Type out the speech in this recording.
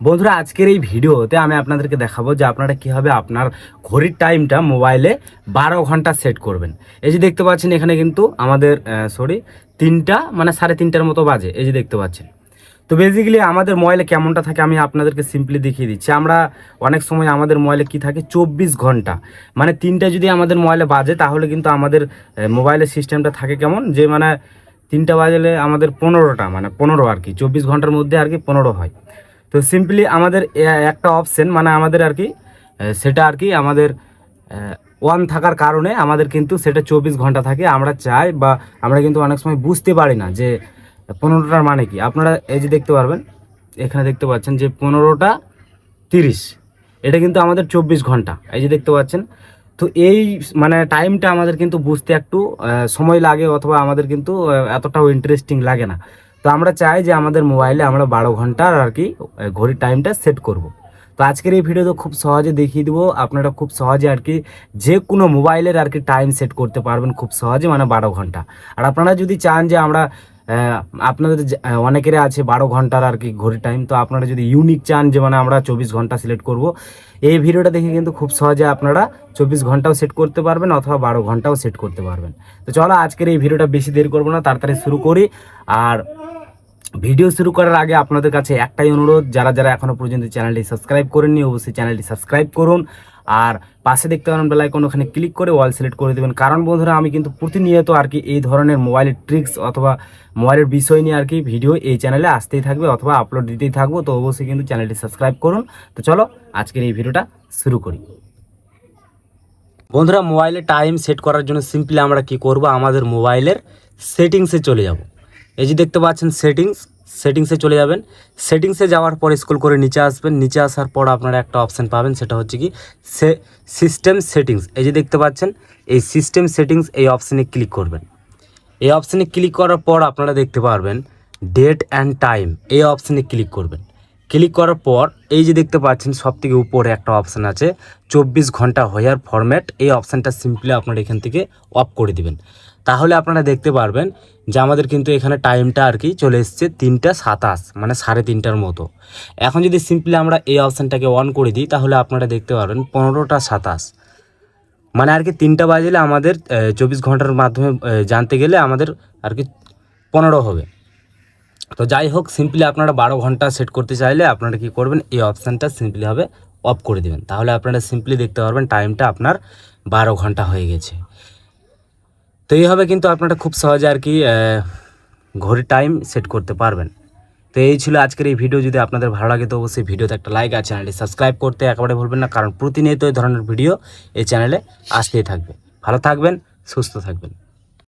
বন্ধুরা, আজকের এই ভিডিওতে আমি আপনাদেরকে দেখাবো যে আপনারা কীভাবে আপনার ঘড়ির টাইমটা মোবাইলে বারো ঘণ্টা সেট করবেন। এই যে দেখতে পাচ্ছেন, এখানে কিন্তু আমাদের সরি তিনটা মানে সাড়ে তিনটার মতো বাজে। এই যে দেখতে পাচ্ছেন। তো বেসিক্যালি আমাদের মোবাইলে কেমনটা থাকে আমি আপনাদেরকে সিম্পলি দেখিয়ে দিচ্ছি। আমরা অনেক সময় আমাদের মোবাইলে কি থাকে, চব্বিশ ঘণ্টা। মানে তিনটা যদি আমাদের মোবাইলে বাজে, তাহলে কিন্তু আমাদের মোবাইলের সিস্টেমটা থাকে কেমন যে মানে তিনটা বাজলে আমাদের পনেরোটা মানে পনেরো আর কি। চব্বিশ ঘণ্টার মধ্যে আর কি পনেরো হয়। তো সিম্পলি আমাদের একটা অপশন মানে আমাদের আর কি সেটা আর কি আমাদের ওয়ান থাকার কারণে আমাদের কিন্তু সেটা চব্বিশ ঘণ্টা থাকে। আমরা চাই বা আমরা কিন্তু অনেক সময় বুঝতে পারি না যে পনেরোটার মানে কি। আপনারা এই যে দেখতে পারবেন, এখানে দেখতে পাচ্ছেন যে পনেরোটা তিরিশ। এটা কিন্তু আমাদের চব্বিশ ঘণ্টা, এই যে দেখতে পাচ্ছেন। তো এই মানে টাইমটা আমাদের কিন্তু বুঝতে একটু সময় লাগে অথবা আমাদের কিন্তু এতটাও ইন্টারেস্টিং লাগে না। তো আমরা চাই যে আমাদের মোবাইলে আমরা বারো ঘণ্টার আর কি ঘড়ির টাইমটা সেট করব। তো আজকের এই ভিডিওতে খুব সহজে দেখিয়ে দেবো, আপনারা খুব সহজে আর কি যে কোনো মোবাইলের আর কি টাইম সেট করতে পারবেন খুব সহজে মানে বারো ঘণ্টা। আর আপনারা যদি চান যে আমরা আপনাদের অনেকেরই আছে বারো ঘণ্টার আর কি ঘড়ির টাইম তো আপনারা যদি ইউনিক চান যে মানে আমরা চব্বিশ ঘণ্টা সিলেক্ট করব, এই ভিডিওটা দেখে কিন্তু খুব সহজে আপনারা চব্বিশ ঘন্টাও সেট করতে পারবেন অথবা বারো ঘন্টাও সেট করতে পারবেন। তো চলো আজকের এই ভিডিওটা বেশি দেরি করব না, তাড়াতাড়ি শুরু করি। আর ভিডিও শুরু করার আগে আপনাদের কাছে একটাই অনুরোধ, যারা যারা এখনও পর্যন্ত চ্যানেলটি সাবস্ক্রাইব করেননি, অবশ্যই চ্যানেলটি সাবস্ক্রাইব করুন। আর পাশে দেখতে পারেন বেলাইকন ওখানে ক্লিক করে অল সিলেক্ট করে দেবেন। কারণ বন্ধুরা, আমি কিন্তু প্রতিনিয়ত আর কি এই ধরনের মোবাইলের ট্রিক্স অথবা মোবাইলের বিষয় নিয়ে আর কি ভিডিও এই চ্যানেলে আসতেই থাকবে অথবা আপলোড দিতেই থাকব। তো অবশ্যই কিন্তু চ্যানেলটি সাবস্ক্রাইব করুন। তো চলো, আজকের এই ভিডিওটা শুরু করি। বন্ধুরা মোবাইলে টাইম সেট করার জন্য সিম্পলি আমরা কি করব? আমাদের মোবাইলের সেটিংসে চলে যাব। এই যে দেখতে পাচ্ছেন সেটিংস সেটিংসে চলে যাবেন। সেটিংসে যাওয়ার পর স্কুল করে নিচে আসবেন। নিচে আসার পর আপনারা একটা অপশান পাবেন, সেটা হচ্ছে কি সে সিস্টেম সেটিংস এই যে দেখতে পাচ্ছেন, এই সিস্টেম সেটিংস এই অপশানে ক্লিক করবেন। এই অপশানে ক্লিক করার পর আপনারা দেখতে পারবেন ডেট অ্যান্ড টাইম এই অপশানে ক্লিক করবেন। ক্লিক করার পর এই যে দেখতে পাচ্ছেন সব থেকে উপরে একটা অপশান আছে। চব্বিশ ঘণ্টা হয়ার ফরম্যাট এই অপশানটা সিম্পলি আপনারা এখান থেকে অফ করে দিবেন। তাহলে আপনারা দেখতে পারবেন যে আমাদের কিন্তু এখানে টাইমটা আর কি চলে এসছে তিনটা সাতাশ মানে সাড়ে তিনটার মতো। এখন যদি সিম্পলি আমরা এই অপশানটাকে অন করে দিই, তাহলে আপনারা দেখতে পারবেন পনেরোটা সাতাশ। মানে আর কি তিনটা বাজলে আমাদের চব্বিশ ঘণ্টার মাধ্যমে জানতে গেলে আমাদের আর কি পনেরো হবে। তো যাই হোক সিম্পলি আপনারা বারো ঘণ্টা সেট করতে চাইলে আপনারা কি করবেন, এই অপশানটা সিম্পলি হবে অফ করে দিবেন। তাহলে আপনারা সিম্পলি দেখতে পারবেন টাইমটা আপনার বারো ঘণ্টা হয়ে গেছে। তো এইভাবে কিন্তু আপনারা খুব সহজে আর কি ঘড়ির টাইম সেট করতে পারবেন। তো এই ছিল আজকের এই ভিডিও যদি আপনাদের ভালো লাগে তো অবশ্যই ভিডিওতে একটা লাইক আর চ্যানেলটি সাবস্ক্রাইব করতে একেবারে ভুলবেন না, কারণ প্রতিনিয়ত এই ধরনের ভিডিও এই চ্যানেলে আসতেই থাকবে। ভালো থাকবেন, সুস্থ থাকবেন।